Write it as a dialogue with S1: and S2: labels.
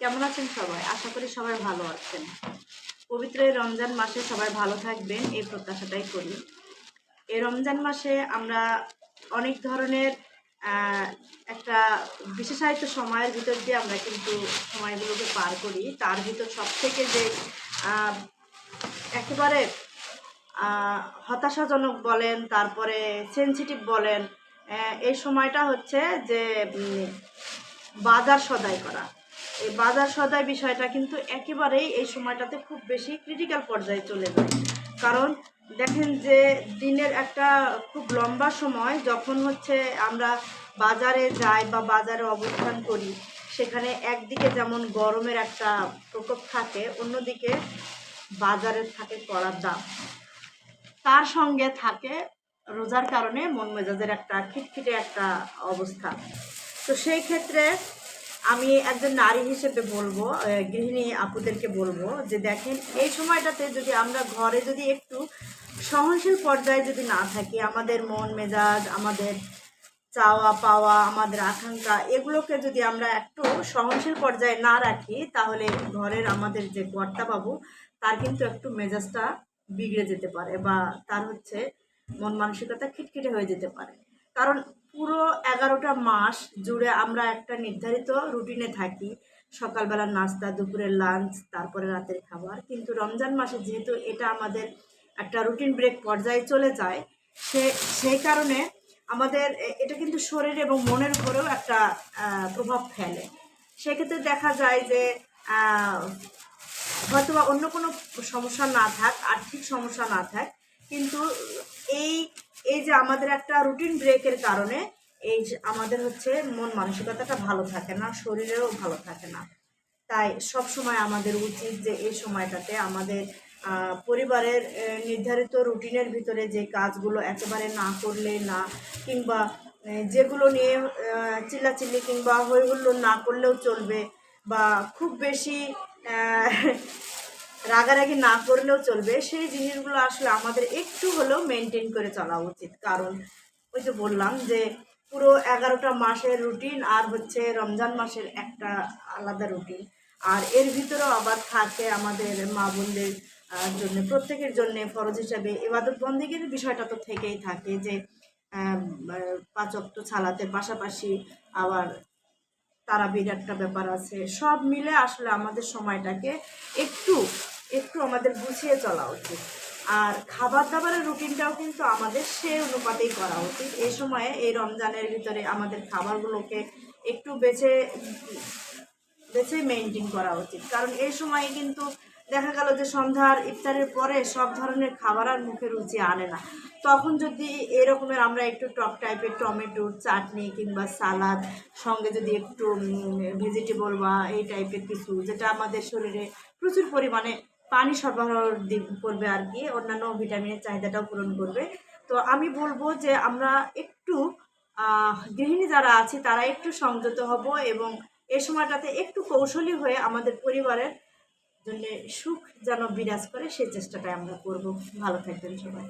S1: কেমন আছেন সবাই? আশা করি সবাই ভালো আছেন। পবিত্র এই রমজান মাসে সবাই ভালো থাকবেন, এই প্রত্যাশাটাই করি। এই রমজান মাসে আমরা অনেক ধরনের একটা বিশেষায়িত সময়ের ভিতর দিয়ে আমরা কিন্তু সময়গুলোকে পার করি। তার ভিতর সব থেকে যে একেবারে হতাশাজনক বলেন, তারপরে সেনসিটিভ বলেন এই সময়টা হচ্ছে যে বাজার সদাই করা। এই বাজার সদাই বিষয়টা কিন্তু একেবারেই এই সময়টাতে খুব বেশি ক্রিটিক্যাল পর্যায়ে চলে যায়। কারণ দেখেন যে দিনের একটা খুব লম্বা সময় যখন হচ্ছে আমরা বাজারে যাই বা বাজারে অবস্থান করি, সেখানে একদিকে যেমন গরমের একটা প্রকোপ থাকে, অন্যদিকে বাজারের থাকে কড়ার দাম। তার সঙ্গে থাকে রোজার কারণে মন মেজাজের একটা খিটখিটে একটা অবস্থা। তো সেই ক্ষেত্রে আমি একজন নারী হিসেবে বলব গৃহিণী আপুদেরকে বলব যে দেখেন, এই সময়টাতে যদি আমরা ঘরে যদি একটু সহনশীল পর্যায়ে যদি না থাকি, আমাদের মন মেজাজ, আমাদের চাওয়া পাওয়া, আমাদের আকাঙ্ক্ষা, এগুলোকে যদি আমরা একটু সহনশীল পর্যায়ে না রাখি, তাহলে ঘরের আমাদের যে কর্তা বাবু তার কিন্তু একটু মেজাজটা বিগড়ে যেতে পারে বা তার হচ্ছে মন মানসিকতা খিটখিটে হয়ে যেতে পারে। কারণ পুরো এগারোটা মাস জুড়ে আমরা একটা নির্ধারিত রুটিনে থাকি। সকালবেলার নাস্তা দুপুরের লাঞ্চ তারপরে রাতের খাবার। কিন্তু রমজান মাসে যেহেতু এটা আমাদের একটা রুটিন ব্রেক পর্যায়ে চলে যায়, সে, সেই কারণে আমাদের এটা কিন্তু শরীর এবং মনের উপরেও একটা প্রভাব ফেলে। সেক্ষেত্রে দেখা যায় যে হয়তো বা অন্য কোনো সমস্যা না থাক, আর্থিক সমস্যা না থাক, কিন্তু এই এই যে আমাদের একটা রুটিন ব্রেকের কারণে এই যে আমাদের হচ্ছে মন মানসিকতাটা ভালো থাকে না, শরীরেও ভালো থাকে না। তাই সব সময় আমাদের উচিত যে এই সময়টাতে আমাদের পরিবারের নির্ধারিত রুটিনের ভিতরে যে কাজগুলো একেবারে না করলে না, কিংবা যেগুলো নিয়ে চিল্লাচিল্লি কিংবা হইহুল্লোড় না করলেও চলবে বা খুব বেশি রাগারাগি না করলেও চলবে। সেই জিনিসগুলো আসলে আমাদের একটু হলেও মেনটেন করে চলা উচিত। কারণ ওই যে বললাম যে পুরো এগারোটা মাসের রুটিন আর হচ্ছে রমজান মাসের একটা আলাদা রুটিন আর এর ভিতরেও আবার থাকে আমাদের মা বোনদের জন্য প্রত্যেকের জন্য ফরজ হিসাবে এবাদত বন্দীগীর বিষয়টা তো থেকেই থাকে যে আহ, পাঁচ অক্ট ছালাতের পাশাপাশি আবার তারাবির একটা ব্যাপার আছে। সব মিলে আসলে আমাদের সময়টাকে একটু একটু আমাদের গুছিয়ে চলা উচিত। আর খাবার দাবারের রুটিনটাও কিন্তু আমাদের সে অনুপাতেই করা উচিত। এই সময়ে, এই রমজানের ভিতরে আমাদের খাবারগুলোকে একটু বেছে বেছে মেনটেন করা উচিত। কারণ এই সময়ে কিন্তু দেখা গেল যে সন্ধ্যার ইফতারের পরে সব ধরনের খাবার আর মুখে রুচি আনে না। তখন যদি এরকমের আমরা একটু টক টাইপের টমেটোর চাটনি কিংবা সালাদ, সঙ্গে যদি একটু ভেজিটেবল বা এই টাইপের কিছু, যেটা আমাদের শরীরে প্রচুর পরিমাণে পানি সরবরাহ করবে আর কি, অন্যান্য ভিটামিনের চাহিদাটাও পূরণ করবে। তো আমি বলব যে আমরা একটু গৃহিণী যারা আছি তারা একটু সংযত হব এবং এ সময়টাতে একটু কৌশলী হয়ে আমাদের পরিবারের জন্য সুখ যেন বিরাজ করে সেই চেষ্টাটাই আমরা করব। ভালো থাকবেন সবাই।